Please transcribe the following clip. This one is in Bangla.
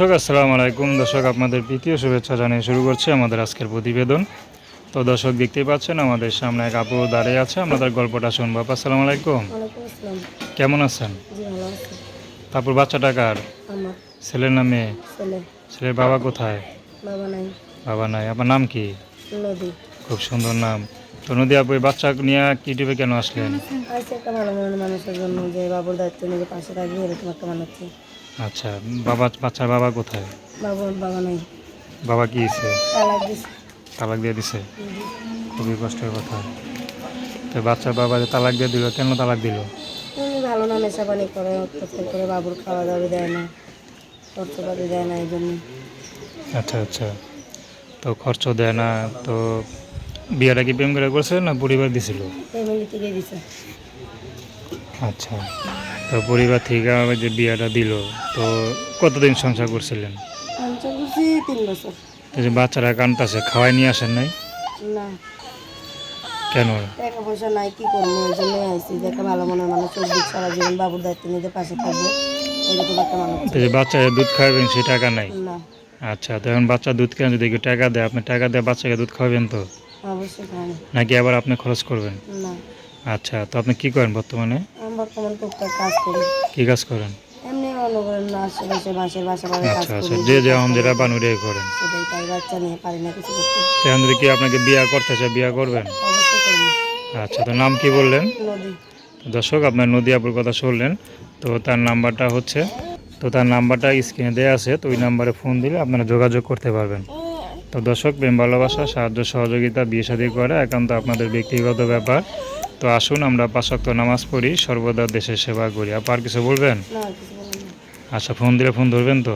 দর্শক আসসালামু আলাইকুম। দর্শক আপনাদের প্রীতীয় শুভেচ্ছা জানিয়ে শুরু করছি আমাদের আজকের প্রতিবেদন। তো দর্শক দেখতেই পাচ্ছেন আমাদের সামনে এক আপু দাঁড়িয়ে আছে। আমাদের গল্পটা শুনব। আপু আসসালামু আলাইকুম। কেমন আছেন? জি ভালো আছি। তারপর বাচ্চাটা কার? আমার। ছেলের না মেয়ে? ছেলে। ছেলের বাবা কোথায়? বাবা নাই। বাবা নাই। আপনার নাম কি? খুব সুন্দর নাম। তো নদী আপু এই বাচ্চা নিয়ে কি টিপে কেন আসলেন? একটা ভালো মনের মানুষের জন্য যে বাবুর দায়িত্ব নিজে পাশে থাকবে এরকম একটা বানাচ্ছি আচ্ছা বাবা বাচ্চার বাবা কোথায়? বাবুর বাবা নাই। বাবা কি হয়েছে তালাক দিছে। তালাক দিয়ে দিছে? খুবই কষ্টের কথা। তো বাচ্চার বাবাকে তালাক দিয়ে দিল কেন তালাক দিল? ভালো না নেশা পানি করে অত্যাচার করে বাবুর খাওয়া দাওয়া দেয় না খরচপাতি দেয় না এই জন্য আচ্ছা আচ্ছা। তো খরচ দেয় না তো বিয়েটা কি প্রেম করে করছে না পরিবার দিছিল? ফ্যামিলি থেকে দিছে। আচ্ছা। তো পরিবার থেকে আবার যে বিয়েটা দিল তো কতদিন সংসার করছিলেন? তিন বছর। যে বাচ্চারা কানতাছে খাওয়াই নিয়ে আসেন নাই? না। কেন? টাকা পয়সা নাই কি করব? এই জন্যই আইসি ভালো মনের মানুষ চব্বিশ সারা জীবন বাবুর দায়িত্ব পাশে থাকবে এরকম একটা মানুষ। তো দুধ খাওয়াবেন সেই টাকা নাই? না। আচ্ছা তো এখন বাচ্চা দুধ কেন যদি টাকা দেয় আপনি টাকা দিয়ে বাচ্চাকে দুধ খাওয়াবেন তো? অবশ্যই নাকি আবার আপনি খরচ করবেন? না। আচ্ছা তো আপনি কি করেন বর্তমানে? টুকটাক কাজ করি। কি কাজ করেন? এমনি করেন আশেপাশে বাসের বাসা বাড়ি কাজ আচ্ছা আচ্ছা। করি। যে যেমন যেটা পান ওটাই করেন। সেটাই তাই বাচ্চা নিয়ে পারি না কিছু করতে। এখন যদি কি আপনাকে বিয়ে করতে চায় বিয়ে করবেন? অবশ্যই করব। আচ্ছা তো নাম কি বললেন? নদী। দর্শক আপনার নদিয়াপুর কথা শুনলেন। তো তার নাম্বারটা হচ্ছে তো তার নাম্বারটা স্ক্রিনে দেওয়া আছে তো ওই নাম্বারে ফোন দিলে আপনারা যোগাযোগ করতে পারবেন। তো দর্শক প্রেম ভালোবাসা সাহায্য সহযোগিতা বিয়ে শাদী করা একান্ত আপনাদের ব্যক্তিগত ব্যাপার। তো আসুন আমরা পাঁচক্ত নামাজ পড়ি সর্বদা দেশের সেবা করি। আপনার কিছু বলবেন? আচ্ছা ফোন দিলে ফোন ধরবেন তো?